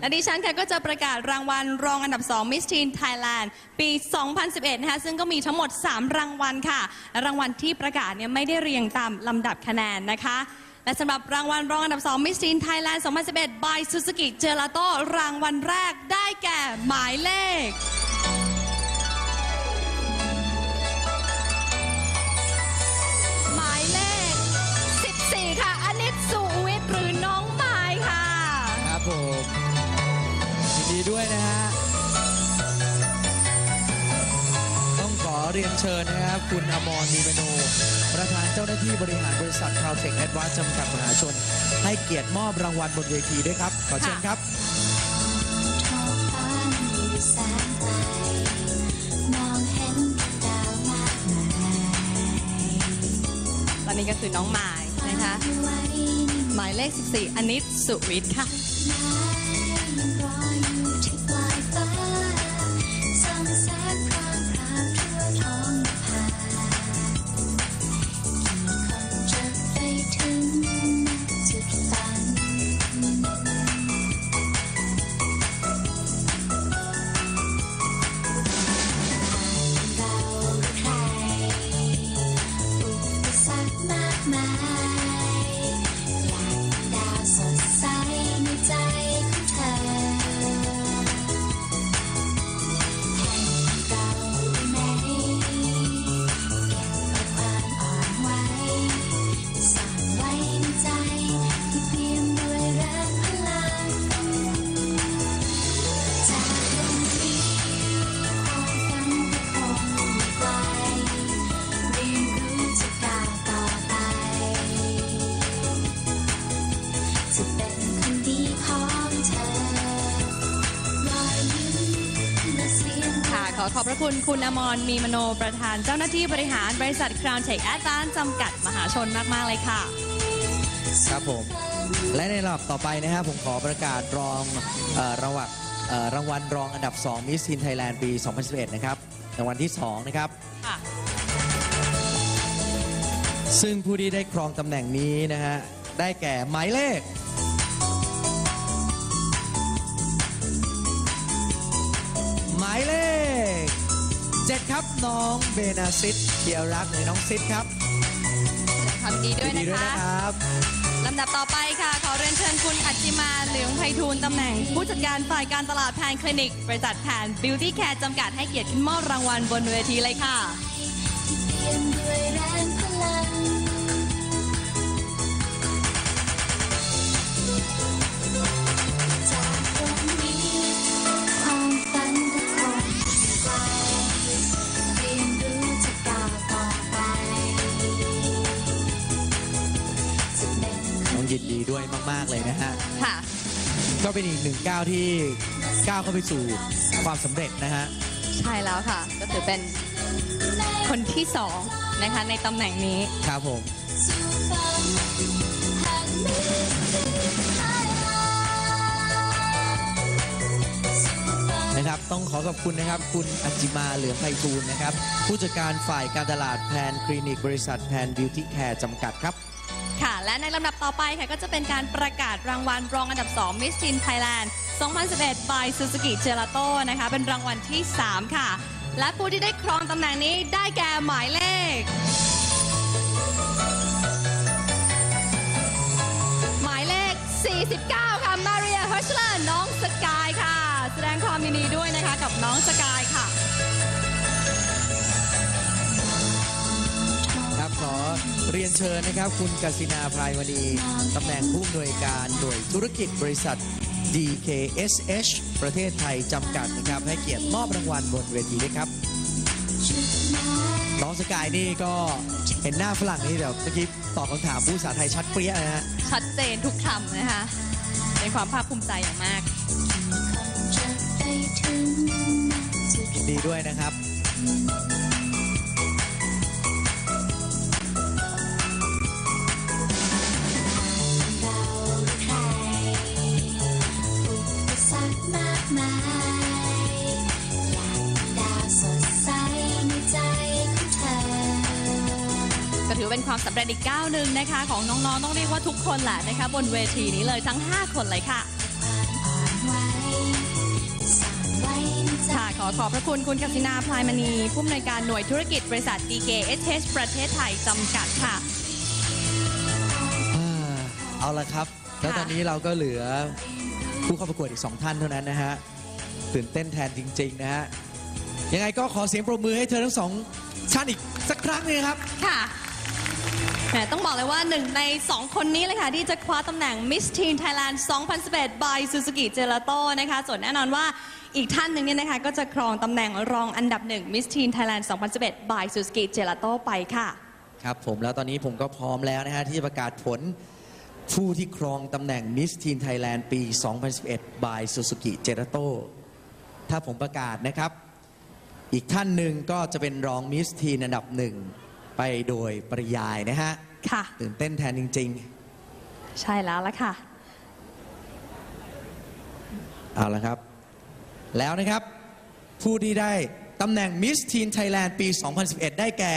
และดิฉันค่ะก็จะประกาศรางวัลรองอันดับ 2 Miss Teen Thailand ปี 2011 นะคะ ซึ่งก็มีทั้งหมด 3 รางวัลค่ะ รางวัลที่ประกาศเนี่ยไม่ได้เรียงตามลำดับคะแนนนะคะ และสำหรับรางวัลรองอันดับ 2 Miss Teen Thailand 2011 by Suzuki Gelato รางวัลแรกได้แก่หมายเลข เรียนเชิญนะครับ คุณอมรมีเมโน ประธานเจ้าหน้าที่บริหารบริษัทคาวเทคแอดวานซ์จำกัดมหาชน ให้เกียรติมอบรางวัลบนเวทีด้วยครับ ขอเชิญครับตอนนี้ก็คือน้องหมายนะคะหมายเลข 14 อนิตสุวิทย์ค่ะ ขอขอบพระคุณคุณอมรมีมโนประธานเจ้าหน้าที่บริหารบริษัท Crown Tech Advance จำกัดมหาชนมาก ๆ เลยค่ะ ครับผม และในลำดับต่อไปนะครับผมขอประกาศรองเอ่อรางวัลเอ่อรางวัลรองอันดับ2 Miss Teen Thailand ปี 2011 นะครับรางวัลที่ 2 นะครับ ค่ะ ซึ่งผู้ที่ได้ครองตำแหน่งนี้นะฮะ ได้แก่หมายเลข 7ครับน้องเบนาซิดเทียรักหรือน้องซิดครับทำดีด้วยยินนะด้วยคะนะครับ ลำดับต่อไปค่ะ ขอเรียนเชิญคุณอัจจิมาเหลืองไพฑูรย์ตำแหน่ง ผู้จัดการฝ่ายการตลาดแพนคลินิก บริษัทแพน Beauty Care จำกัดให้เกียรติขึ้นมอบรางวัลบนเวทีเลยค่ะที่เปี่ยมด้วยแรงพลัง ยินดีด้วยมาก ๆ เลยนะฮะ ค่ะ ก็เป็นอีกหนึ่งก้าวที่ก้าวเข้าไปสู่ความสำเร็จนะฮะ ใช่แล้วค่ะ ก็ถือเป็นคนที่สองนะคะในตำแหน่งนี้ ครับผมสู่ฝันแห่งมิสทีนไทยแลนด์สู่ฝันนะครับ ต้องขอขอบคุณนะครับ คุณอัจจิมาเหลืองไพฑูรย์นะครับ ผู้จัดการฝ่ายการตลาดแพนคลินิกบริษัทแพนบิวตี้แคร์จำกัดครับ ค่ะ และในลำดับต่อไปค่ะก็จะเป็นการประกาศรางวัลรองอันดับ 2 Miss Teen Thailand 2011 by Suzuki Gelato นะคะ เป็นรางวัลที่ 3 ค่ะ และผู้ที่ได้ครองตำแหน่งนี้ได้แก่หมายเลข หมายเลข 49 ค่ะ มาเรียเฮอร์ชเลอร์น้องสกายค่ะ แสดงความยินดีด้วยนะคะกับน้องสกาย เรียนเชิญนะครับ คุณกสินาพรายวณีตำแหน่งผู้อำนวยการหน่วยธุรกิจบริษัท DKSH ประเทศไทยจำกัดนะครับ ให้เกียรติมอบรางวัลบนเวทีด้วยครับจุดหมายน้องสกายนี่ก็เห็นหน้าฝรั่งนี่เดี๋ยวเมื่อกี้ตอบคำถามผู้ภาษาไทยชัดเปรี้ยนะฮะชัดเจนทุกคำนะคะเป็นความภาคภูมิใจอย่างมากจะไปถึงจุดยินดีด้วยนะครับ อเป็นความสำเร็จอีกก้าวหนึ่งนะคะ ของน้องๆต้องเรียกว่าทุกคนแหละนะคะ บนเวทีนี้เลยทั้ง 5 คนเลยค่ะความอ่อนไหวขอบพระคุณคุณกสินาพลายมณี ผู้อำนวยการหน่วยธุรกิจบริษัท DKSH ประเทศไทยจำกัดค่ะอ่าเอาละครับ แล้วค่ะตอนนี้เราก็เหลือผู้เข้าประกวดอีก 2 ท่านเท่านั้นนะฮะตื่นเต้นแทนจริง ๆ นะฮะยังไงก็ขอเสียงปรบมือให้เธอทั้งสองท่านอีกสักครั้งหนึงครับ ค่ะ แหมต้องบอกเลยว่าหนึ่งใน 2 คนนี้เลยค่ะ ที่จะคว้าตำแหน่ง Miss Teen Thailand 2011 by Suzuki Gelato นะคะ ส่วนแน่นอนว่าอีกท่านหนึ่งเนี่ยนะคะ ก็จะครองตำแหน่งรองอันดับหนึ่ง Miss Teen Thailand 2011 by Suzuki Gelato ไปค่ะ ครับผมแล้วตอนนี้ผมก็พร้อมแล้วนะฮะที่จะประกาศผลผู้ที่ครองตำแหน่ง Miss Teen Thailand ปี 2011 by Suzuki Gelato ถ้าผมประกาศนะครับ อีกท่านหนึ่งก็จะเป็นรอง Miss Teen อันดับหนึ่ง ไปโดยปริยายนะฮะ ค่ะ ตื่นเต้นแทนจริง ใช่แล้วละค่ะ ๆ เอาละครับ แล้วนะครับ ผู้ที่ได้ตำแหน่ง Miss Teen Thailand ปี 2011 ได้แก่